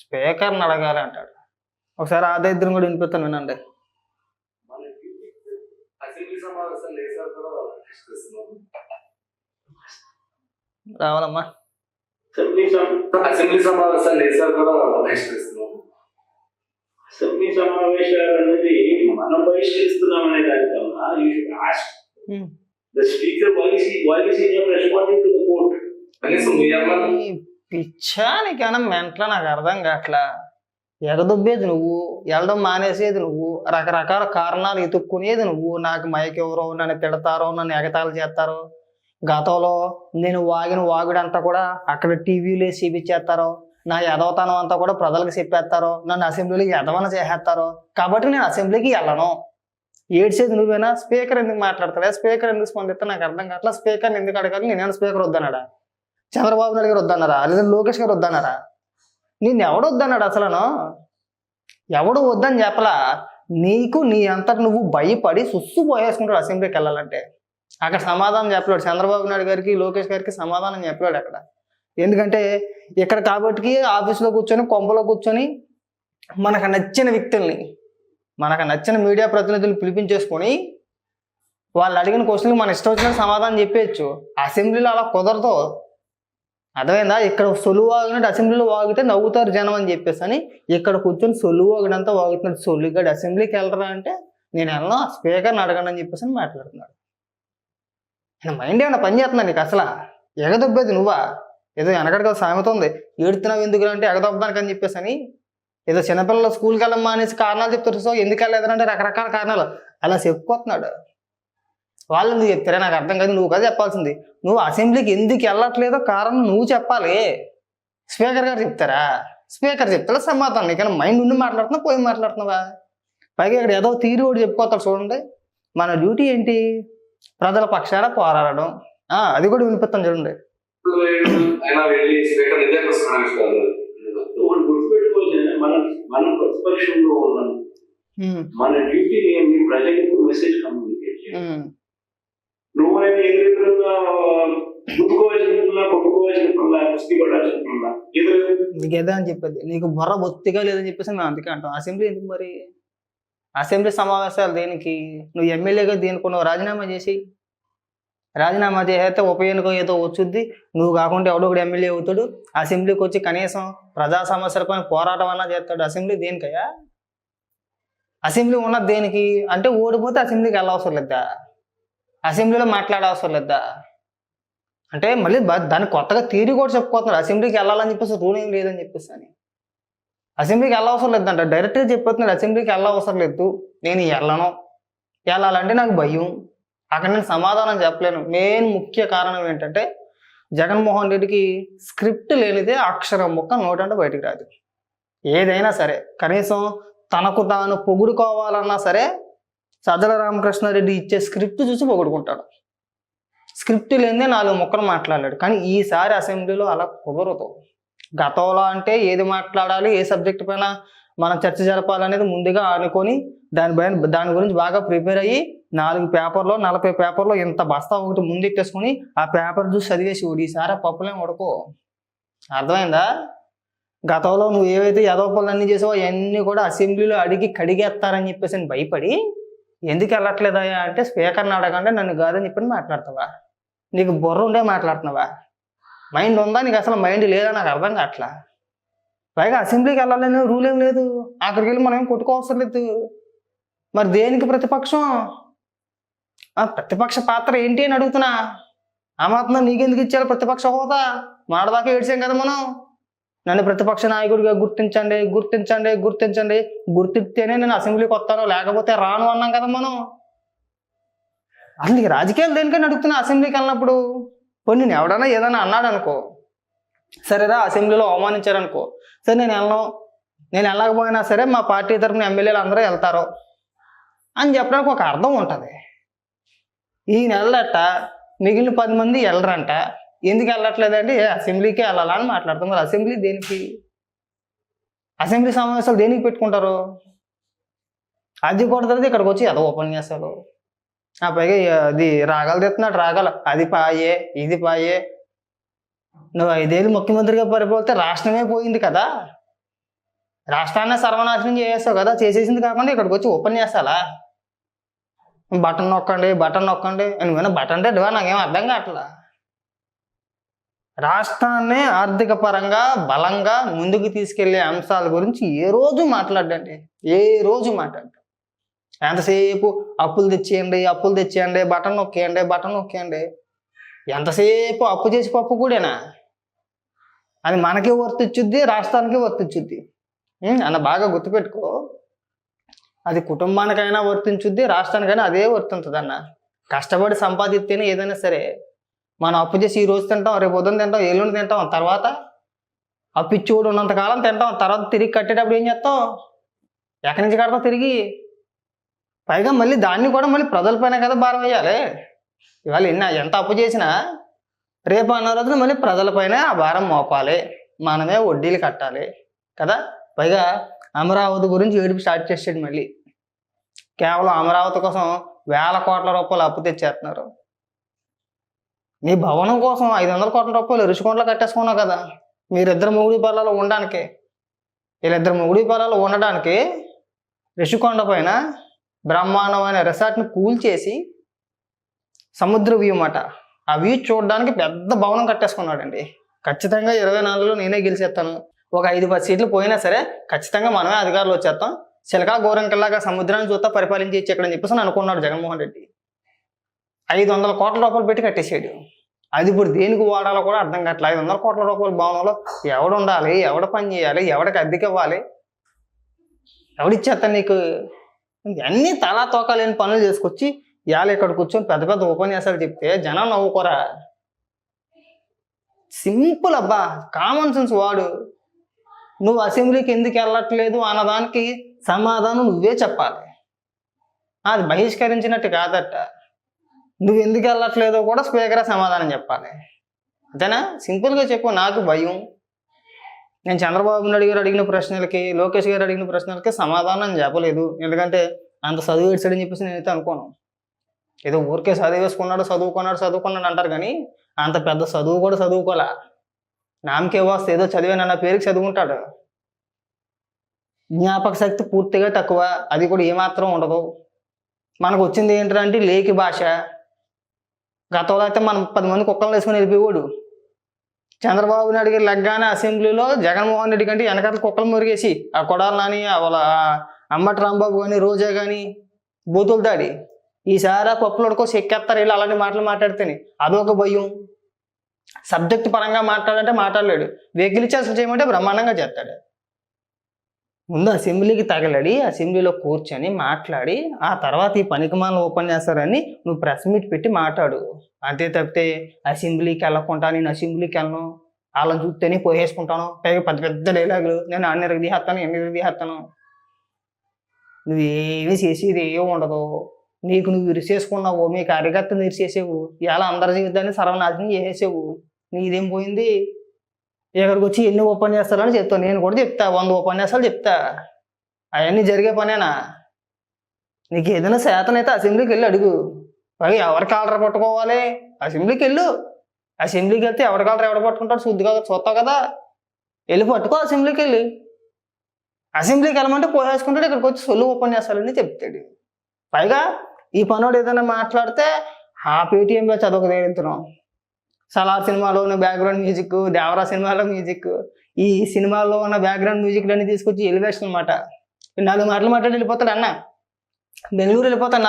స్పీకర్ని అడగాలి అంటాడు. ఒకసారి ఆ దరిద్రం కూడా వినిపిస్తాను వినండి. రావాలమ్మా. అసెంబ్లీ సమ- అసెంబ్లీ సమావేశాలు వేసారు కూడా అసెంబ్లీ సమావేశాలు అనేది మనం బహిష్కరిస్తున్నాం అనే దానికన్నా you should ask. The speaker voice voice responding to the court కనీసం మీ అమ్మ మెంట్ల నాకు అర్థం కావట్లా. ఎగదొబ్బేది నువ్వు వెళ్ళడం మానేసేది నువ్వు రకరకాల కారణాలు ఎతుక్కునేది నువ్వు. నాకు మైక్ ఎవరో నన్ను తిడతారో నన్ను ఎగతాళి చేస్తారో గతంలో నేను వాగిన వాగుడంతా కూడా అక్కడ టీవీలో చూపించేస్తారో నా ఎదవతనం అంతా కూడా ప్రజలకు చెప్పేస్తారో నన్ను అసెంబ్లీకి ఎదవన చేసేస్తారో. కాబట్టి నేను అసెంబ్లీకి వెళ్ళను. ఏడ్చేది నువ్వేనా? స్పీకర్ ఎందుకు మాట్లాడతాడా స్పీకర్ ఎందుకు స్పందిస్తా? నాకు అర్థం కావట్లా. స్పీకర్ ఎందుకు అడగాలి? నేనేనా స్పీకర్ వద్దన్నాడా? చంద్రబాబు నాయుడు గారు వద్దన్నారా? లేదా లోకేష్ గారు వద్దన్నారా? నేను ఎవడు వద్దన్నాడు అసలను? ఎవడు వద్దని చెప్పలా? నీకు నీ అంతట నువ్వు భయపడి సుస్సు పోయేసుకుంటాడు అసెంబ్లీకి వెళ్ళాలంటే. అక్కడ సమాధానం చెప్పలేడు. చంద్రబాబు నాయుడు గారికి లోకేష్ గారికి సమాధానం చెప్పలేడు అక్కడ. ఎందుకంటే ఇక్కడ కాబట్టి ఆఫీస్లో కూర్చొని కొంపలో కూర్చొని మనకు నచ్చిన వ్యక్తుల్ని మనకు నచ్చిన మీడియా ప్రతినిధులు పిలిపించేసుకొని వాళ్ళు అడిగిన క్వశ్చన్కి మన ఇష్టం వచ్చిన సమాధానం చెప్పేయచ్చు. అసెంబ్లీలో అలా కుదరదు. అర్థమైందా? ఇక్కడ సొలు వాగినట్టు అసెంబ్లీలో వాగితే నవ్వుతారు జనం అని చెప్పేసి అని ఇక్కడ కూర్చొని సొలు వాగినంతా వాగుతున్నాడు. సొల్లుగాడు అసెంబ్లీకి వెళ్ళరా అంటే నేను వెళ్ళను స్పీకర్ని అడగను అని చెప్పేసి అని మాట్లాడుతున్నాడు. నేను మైండ్ ఏమైనా పని చేస్తున్నా నీకు అసలు? ఎగదొబ్బేది నువ్వా? ఏదో వెనకడికి సామెత ఉంది. ఏడుతున్నావు ఎందుకు అంటే ఎగదొబ్బడానికి అని చెప్పేసి అని ఏదో చిన్నపిల్లలు స్కూల్కి వెళ్ళమ్మా మానేసి కారణాలు చెప్తారు సో ఎందుకు వెళ్ళలేదంటే రకరకాల కారణాలు. అలా చెప్పుకోతున్నాడు వాళ్ళు ఎందుకు చెప్తారా? నాకు అర్థం కాదు నువ్వు కదా చెప్పాల్సింది. నువ్వు అసెంబ్లీకి ఎందుకు వెళ్ళట్లేదో కారణం నువ్వు చెప్పాలి. స్పీకర్ గారు చెప్తారా? స్పీకర్ చెప్తారా? సమాధానం. నీకైనా మైండ్ ఉండి మాట్లాడుతున్నావు? పోయి మాట్లాడుతున్నావా? పైగా ఇక్కడ ఏదో తీరు కూడా చెప్పుకోతాడు చూడండి. మన డ్యూటీ ఏంటి? ప్రజల పక్షాన పోరాడడం. ఆ, అది కూడా వినిపిస్తాను చూడండి. మనం మనం ప్రతిపక్షంలో ఉన్నాం ఉమ్, మన డ్యూటీ ఏంటి? ప్రజలకు మెసేజ్ కమ్యూనికేట్ నువ్వు ఏ విధంగా గుర్తుకోవాల్సిన కొట్టుకోవాల్సిన కుస్తీ పడాల్సిన నీకు ఏదో అని చెప్పేది. నీకు బుర్ర బొత్తిగా లేదని చెప్పేసి మేము అందుకే అంటాం అసెంబ్లీ ఎందుకు మరి? అసెంబ్లీ సమావేశాలు దేనికి? నువ్వు ఎమ్మెల్యేగా దేనికున్నావు? రాజీనామా చేసి. రాజీనామా చేస్తే ఉప ఎన్నిక ఏదో వచ్చుద్ది. నువ్వు కాకుండా ఎవడో ఒకటి ఎమ్మెల్యే అవుతాడు. అసెంబ్లీకి వచ్చి కనీసం ప్రజా సమస్యలపై పోరాటం అన్నా చేస్తాడు. అసెంబ్లీ దేనికయ్యా? అసెంబ్లీ ఉన్నది దేనికి? అంటే ఓడిపోతే అసెంబ్లీకి వెళ్ళవసరం లేదా? అసెంబ్లీలో మాట్లాడవసరం లేదా? అంటే మళ్ళీ దాన్ని కొత్తగా థియరీ కూడా చెప్పుకోతున్నారు అసెంబ్లీకి వెళ్ళాలని చెప్పేసి రూల్ ఏం లేదని చెప్పేసి అని. అసెంబ్లీకి వెళ్ళవసరం లేదంట. డైరెక్ట్గా చెప్పిపోతున్నాడు అసెంబ్లీకి వెళ్ళవసరం లేదు. నేను వెళ్ళను. వెళ్ళాలంటే నాకు భయం. అక్కడ నేను సమాధానం చెప్పలేను. మెయిన్ ముఖ్య కారణం ఏంటంటే జగన్మోహన్ రెడ్డికి స్క్రిప్ట్ లేనిదే అక్షరం ముక్క నోటంటే బయటికి రాదు. ఏదైనా సరే. కనీసం తనకు తాను పొగుడుకోవాలన్నా సరే సజ్జల రామకృష్ణారెడ్డి ఇచ్చే స్క్రిప్ట్ చూసి పొగడుకుంటాడు. స్క్రిప్ట్ లేనిదే నాలుగు ముక్కలు మాట్లాడాడు కానీ ఈసారి అసెంబ్లీలో అలా కుదరదు. గతంలో అంటే ఏది మాట్లాడాలి ఏ సబ్జెక్ట్ పైన మనం చర్చ జరపాలనేది ముందుగా అనుకొని దానిపైన దాని గురించి బాగా ప్రిపేర్ అయ్యి నాలుగు పేపర్లో నలభై పేపర్లో ఇంత బస్తా ఒకటి ముందెట్టేసుకొని ఆ పేపర్ చూసి చదివేసి ఈసారి ఆ పప్పులేం ఉడకో అర్థమైందా? గతంలో నువ్వు ఏవైతే యదవ పనులు అన్ని చేసావో అవన్నీ కూడా అసెంబ్లీలో అడిగి కడిగేస్తారని చెప్పేసి అని భయపడి ఎందుకు వెళ్ళట్లేదయ్యా అంటే స్పీకర్ని అడగండి నన్ను కాదని చెప్పి మాట్లాడతావా నీకు బుర్ర ఉండే మాట్లాడుతున్నావా? మైండ్ ఉందా? నీకు అసలు మైండ్ లేదా? నాకు అర్థం కావట్లా. పైగా అసెంబ్లీకి వెళ్ళాలనే రూల్ ఏం లేదు. అక్కడికి వెళ్ళి మనం ఏం కొట్టుకోవసరం లేదు. మరి దేనికి ప్రతిపక్షం? ఆ ప్రతిపక్ష పాత్ర ఏంటి అని అడుగుతున్నా. ఆ మాత్రం నీకెందుకు ఇచ్చారు ప్రతిపక్ష హోదా? మాడదాకా ఏడ్చాం కదా మనం. నన్ను ప్రతిపక్ష నాయకుడిగా గుర్తించండి గుర్తించండి గుర్తించండి. గుర్తిస్తేనే నేను అసెంబ్లీకి వస్తాను లేకపోతే రాను అన్నాం కదా మనం. అసలు రాజకీయాలు దేనికని అడుగుతున్నా అసెంబ్లీకి వెళ్ళినప్పుడు? పోనీ నేను ఎవడన్నా ఏదైనా అన్నాడు అనుకో సరేరా అసెంబ్లీలో అవమానించారనుకో. సరే నేను వెళ్ళను. నేను వెళ్ళకపోయినా సరే మా పార్టీ తరఫున ఎమ్మెల్యేలు అందరూ వెళ్తారు అని చెప్పడానికి ఒక అర్థం ఉంటుంది. ఈ నెలట మిగిలిన పది మంది వెళ్ళరంట. ఎందుకు వెళ్ళట్లేదంటే అసెంబ్లీకే వెళ్ళాలా అని మాట్లాడతాం మరి అసెంబ్లీ దేనికి? అసెంబ్లీ సమావేశాలు దేనికి పెట్టుకుంటారు? అది కొడుతుంది ఇక్కడికి వచ్చి ఎదో ఉపన్యాసాలు ఆ పైగా అది రాగాలు తెస్తున్నాడు రాగాలు. అది పాయే ఇది పాయే. నువ్వు ఐదేళ్ళు ముఖ్యమంత్రిగా పడిపోతే రాష్ట్రమే పోయింది కదా. రాష్ట్రాన్ని సర్వనాశనం చేసేస్తావు కదా. చేసేసింది కాకుండా ఇక్కడికి వచ్చి ఉపన్యాసాలా బటన్ నొక్కండి బటన్ నొక్కండి. నువ్వేనా బటన్ రెడ్డివా నాకేం అర్థం కావట్లా. రాష్ట్రాన్ని ఆర్థిక పరంగా బలంగా ముందుకు తీసుకెళ్ళే అంశాల గురించి ఏ రోజు మాట్లాడండి ఏ రోజు మాట్లాడండి ఎంతసేపు అప్పులు తెచ్చేయండి అప్పులు తెచ్చేయండి బటన్ నొక్కేయండి బటన్ నొక్కేయండి. ఎంతసేపు అప్పు చేసి పప్పు కూడానా? అది మనకి వర్తిచ్చుద్ది రాష్ట్రానికి వర్తించుద్ది అన్న బాగా గుర్తుపెట్టుకో. అది కుటుంబానికైనా వర్తించుద్ది రాష్ట్రానికైనా అదే వర్తించదన్న. అన్న కష్టపడి సంపాదిస్తేనే ఏదైనా సరే మనం అప్పు చేసి ఈ రోజు తింటాం రేపు ఉదయం తింటాం ఎల్లుండి తింటాం తర్వాత అప్పు ఇచ్చి కూడా ఉన్నంతకాలం తింటాం తర్వాత తిరిగి కట్టేటప్పుడు ఏం చేస్తాం? ఎక్కడి నుంచి కడతాం తిరిగి? పైగా మళ్ళీ దాన్ని కూడా మళ్ళీ ప్రజలపైన కదా భారం వేయాలి. ఇవాళ ఎన్ని ఎంత అప్పు చేసినా రేపు అన్న రోజున మళ్ళీ ప్రజలపైన ఆ భారం మోపాలి. మనమే వడ్డీలు కట్టాలి. కదా? పైగా అమరావతి గురించి ఏడుపు స్టార్ట్ చేసాడు మళ్ళీ. కేవలం అమరావతి కోసం వేల కోట్ల రూపాయలు అప్పు తెచ్చేస్తున్నారు. మీ భవనం కోసం ఐదు వందల కోట్ల రూపాయలు రుషికొండలో కట్టేసుకున్నావు కదా. మీరిద్దరు మొగుడి పొలాలు ఉండడానికి వీళ్ళిద్దరు మొగుడి పొలాలు ఉండడానికి రిషికొండ పైన బ్రహ్మాండమైన రిసార్ట్ని కూల్చేసి సముద్ర వ్యూ మాట ఆ వ్యూ చూడడానికి పెద్ద భవనం కట్టేసుకున్నాడండి. ఖచ్చితంగా ఇరవై నాలుగులో నేనే గెలిచేస్తాను ఒక ఐదు పది సీట్లు పోయినా సరే ఖచ్చితంగా మనమే అధికారులు వచ్చేస్తాం చిలకా గోరంకల్లాగా సముద్రాన్ని చూస్తా పరిపాలించి ఇచ్చేక్కడని చెప్పేసి అనుకున్నాడు జగన్మోహన్ రెడ్డి. ఐదు వందల కోట్ల రూపాయలు పెట్టి కట్టేసాడు అది ఇప్పుడు దేనికి వాడాలో కూడా అర్థం కావట్లేదు ఐదు వందల కోట్ల రూపాయల భవనంలో ఎవడు ఉండాలి ఎవడ పని చేయాలి ఎవడికి అద్దెకి ఇవ్వాలి? ఎవడిచ్చేస్తాను నీకు? అన్ని తలా తోకలేని పనులు చేసుకొచ్చి ఇవాళ ఇక్కడ కూర్చొని పెద్ద పెద్ద ఉపన్యాసాలు చెప్తే జనం నవ్వుకోరా? సింపుల్ అబ్బా కామన్ సెన్స్ వాడు. నువ్వు అసెంబ్లీకి ఎందుకు వెళ్ళట్లేదు అన్నదానికి సమాధానం నువ్వే చెప్పాలి. అది బహిష్కరించినట్టు కాదట. నువ్వు ఎందుకు వెళ్ళట్లేదో కూడా స్పీకరే సమాధానం చెప్పాలి. అంతేనా? సింపుల్గా చెప్పు నాకు భయం. నేను చంద్రబాబు నాయుడు గారు అడిగిన ప్రశ్నలకి లోకేష్ గారు అడిగిన ప్రశ్నలకి సమాధానం చెప్పలేదు. ఎందుకంటే అంత చదువు ఇచ్చాడని చెప్పేసి నేనైతే అనుకోను. ఏదో ఊరికే చదివేసుకున్నాడు చదువుకున్నాడు చదువుకున్నాడు అంటారు కానీ అంత పెద్ద చదువు కూడా చదువుకోలే. నామకే వస్తే ఏదో చదివానన్న పేరుకి చదువుకుంటాడు. జ్ఞాపక శక్తి పూర్తిగా తక్కువ. అది కూడా ఏమాత్రం ఉండదు. మనకు వచ్చింది ఏంటంటే లేఖి భాష. గతంలో అయితే మనం పది మంది కుక్కలు వేసుకుని వెళ్ళిపోయేవాడు. చంద్రబాబు నాయుడు గారి లగ్గానే అసెంబ్లీలో జగన్మోహన్ రెడ్డి కంటే వెనకాల కుక్కలు మురిగేసి ఆ కొడాలని నాని వాళ్ళ అమ్మటి రాంబాబు కానీ రోజా కానీ బూతులు దాడి. ఈసారి ఆ పప్పులు ఉడకో చెక్కేస్తారు వీళ్ళు అలాంటి మాటలు మాట్లాడితేనే. అదొక భయం. సబ్జెక్ట్ పరంగా మాట్లాడంటే మాట్లాడలేడు. వెహికల్ అసలు చేయమంటే బ్రహ్మాండంగా చేస్తాడు. ముందు అసెంబ్లీకి తగలడి అసెంబ్లీలో కూర్చొని మాట్లాడి ఆ తర్వాత ఈ పనికిమాల చేస్తారని నువ్వు ప్రెస్ మీట్ పెట్టి మాట్లాడు. అంతే తప్పితే అసెంబ్లీకి వెళ్ళకుండా నేను అసెంబ్లీకి వెళ్ళను. వాళ్ళని చూస్తేనే పోయేసుకుంటాను. పైగా పెద్ద పెద్ద డైలాగులు. నేను అన్ని దిహేస్తాను తీసేస్తాను దిహేస్తాను నువ్వు ఏమీ చేసేది ఏమి ఉండదు. నీకు నువ్వు ఇరిసేసుకున్నావు మీ కార్యకర్తను ఇరిసేసావు ఇలా అందరి జీవితాన్ని సర్వనాశనం చేసేసేవు. నీదేం పోయింది? ఇక్కడికి వచ్చి ఎన్ని ఉపన్యాసాలని చెప్తాను నేను కూడా చెప్తా. వంద ఉపన్యాసాలు చెప్తా. అవన్నీ జరిగే పనేనా? నీకు ఏదైనా శాతం అయితే అసెంబ్లీకి వెళ్ళి అడుగు. పైగా ఎవరి కాలర పట్టుకోవాలి? అసెంబ్లీకి వెళ్ళు. అసెంబ్లీకి వెళ్తే ఎవరి కాలర ఎవడ పట్టుకుంటాడు? శుద్ధిగా చూస్తావు కదా. వెళ్ళి పట్టుకో అసెంబ్లీకి వెళ్ళి. అసెంబ్లీకి వెళ్ళమంటే పోసేసుకుంటాడు ఇక్కడికి వచ్చి సొల్లు ఉపన్యాసాలన్నీ చెప్తాడు. పైగా ఈ పనోడు ఏదైనా మాట్లాడితే ఆ పేటీఎంలో చదవక తేలుతున్నాం సలార్ సినిమాలో ఉన్న బ్యాక్గ్రౌండ్ మ్యూజిక్ దేవరా సినిమాలో మ్యూజిక్ ఈ సినిమాలో ఉన్న బ్యాక్గ్రౌండ్ మ్యూజిక్ అన్ని తీసుకొచ్చి ఎలివేషన్ అనమాట నాలుగు మాటలు మాట్లాడి వెళ్ళిపోతాడు అన్న. బెంగళూరు వెళ్ళిపోతాడు నాలుగు